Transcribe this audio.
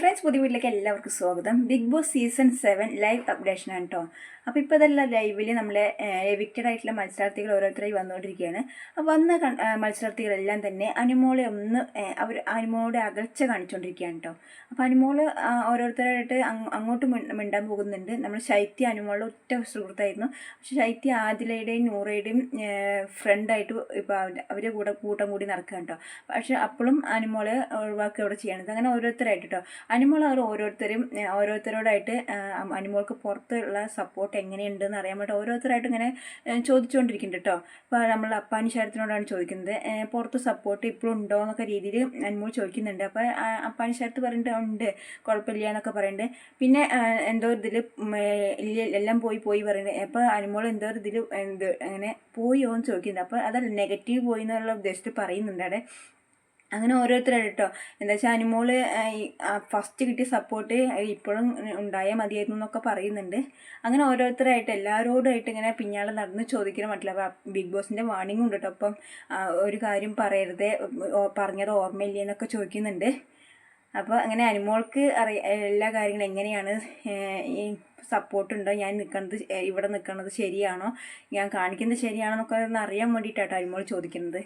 Friends പുതിയ വീട്ടിലേക്ക് എല്ലാവർക്കും സ്വാഗതം. Bigg Boss season seven live updation ആണ് കേട്ടോ അപ്പോൾ ഇപ്പോൾ ഇതെല്ലാം ലൈവിൽ നമ്മളെ എവിക്റ്റഡ് ആയിട്ടുള്ള മത്സരാർത്ഥികൾ ഓരോരുത്തരായി വന്നുകൊണ്ടിരിക്കുകയാണ്. അപ്പോൾ വന്ന മത്സരാർത്ഥികളെല്ലാം തന്നെ അനുമോളെ ഒന്ന് അവർ അനുമോളുടെ അകൽച്ച കാണിച്ചുകൊണ്ടിരിക്കുകയാണ് കേട്ടോ അപ്പോൾ അനുമോൾ ഓരോരുത്തരായിട്ട് അങ്ങോട്ട് മിണ്ടാൻ പോകുന്നുണ്ട്. നമ്മൾ ശൈത്യ അനുമോളുടെ ഒറ്റ സുഹൃത്തായിരുന്നു. പക്ഷേ ശൈത്യ ആദിലയുടെയും നൂറയുടെയും ഫ്രണ്ടായിട്ട് ഇപ്പോൾ അവരുടെ കൂടെ കൂട്ടം കൂടി നടക്കുകയാണ് കേട്ടോ പക്ഷേ അപ്പോഴും അനുമോളെ ഒഴിവാക്കുക അവിടെ ചെയ്യണത്. അങ്ങനെ ഓരോരുത്തരായിട്ട് കേട്ടോ അനുമോൾ അവർ ഓരോരുത്തരും ഓരോരുത്തരോടായിട്ട് അനിമോൾക്ക് പുറത്തുള്ള സപ്പോർട്ട് എങ്ങനെയുണ്ടെന്ന് അറിയാൻ വേണ്ടി ഓരോരുത്തരായിട്ട് ഇങ്ങനെ ചോദിച്ചുകൊണ്ടിരിക്കുന്നുണ്ട് കേട്ടോ ഇപ്പോൾ നമ്മൾ അപ്പാനി ശരത്തിനോടാണ് ചോദിക്കുന്നത് പുറത്ത് സപ്പോർട്ട് ഇപ്പോഴും ഉണ്ടോ എന്നൊക്കെ രീതിയിൽ അനിമോൾ ചോദിക്കുന്നുണ്ട്. അപ്പോൾ അപ്പാനി ശരത്ത് പറയുന്നുണ്ട് ഉണ്ട് കുഴപ്പമില്ല എന്നൊക്കെ പറയുന്നുണ്ട് പിന്നെ എന്തോ ഇതിൽ എല്ലാം പോയി പോയി പറയുന്നത് അപ്പോൾ അനിമോൾ എന്തോ ഇതിൽ എന്ത് അങ്ങനെ പോയോ എന്ന് ചോദിക്കുന്നുണ്ട്. അപ്പോൾ അതല്ല നെഗറ്റീവ് പോയി എന്നുള്ള ഉദ്ദേശത്തിൽ പറയുന്നുണ്ട് അവിടെ. അങ്ങനെ ഓരോരുത്തരായിട്ട് കേട്ടോ എന്താ വെച്ചാൽ അനുമോൾ ഫസ്റ്റ് കിട്ടിയ സപ്പോർട്ട് ഇപ്പോഴും ഉണ്ടായാൽ മതിയായിരുന്നു എന്നൊക്കെ പറയുന്നുണ്ട്. അങ്ങനെ ഓരോരുത്തരായിട്ട് എല്ലാവരോടായിട്ട് ഇങ്ങനെ പിന്നാലെ നടന്ന് ചോദിക്കണം മറ്റുള്ള ബിഗ് ബോസിന്റെ വാണിംഗ് ഉണ്ട് കേട്ടോ അപ്പം ഒരു കാര്യം പറയരുത് പറഞ്ഞത് ഓർമ്മയില്ല എന്നൊക്കെ ചോദിക്കുന്നുണ്ട്. അപ്പോൾ അങ്ങനെ അനുമോൾക്ക് അറിയ എല്ലാ കാര്യങ്ങളും എങ്ങനെയാണ് ഈ സപ്പോർട്ടുണ്ടോ ഞാൻ നിൽക്കുന്നത് ഇവിടെ നിൽക്കുന്നത് ശരിയാണോ? ഞാൻ കാണിക്കുന്നത് ശരിയാണോ എന്നൊക്കെ ഒന്ന് അറിയാൻ വേണ്ടിയിട്ടാട്ടോ അനുമോൾ ചോദിക്കുന്നത്.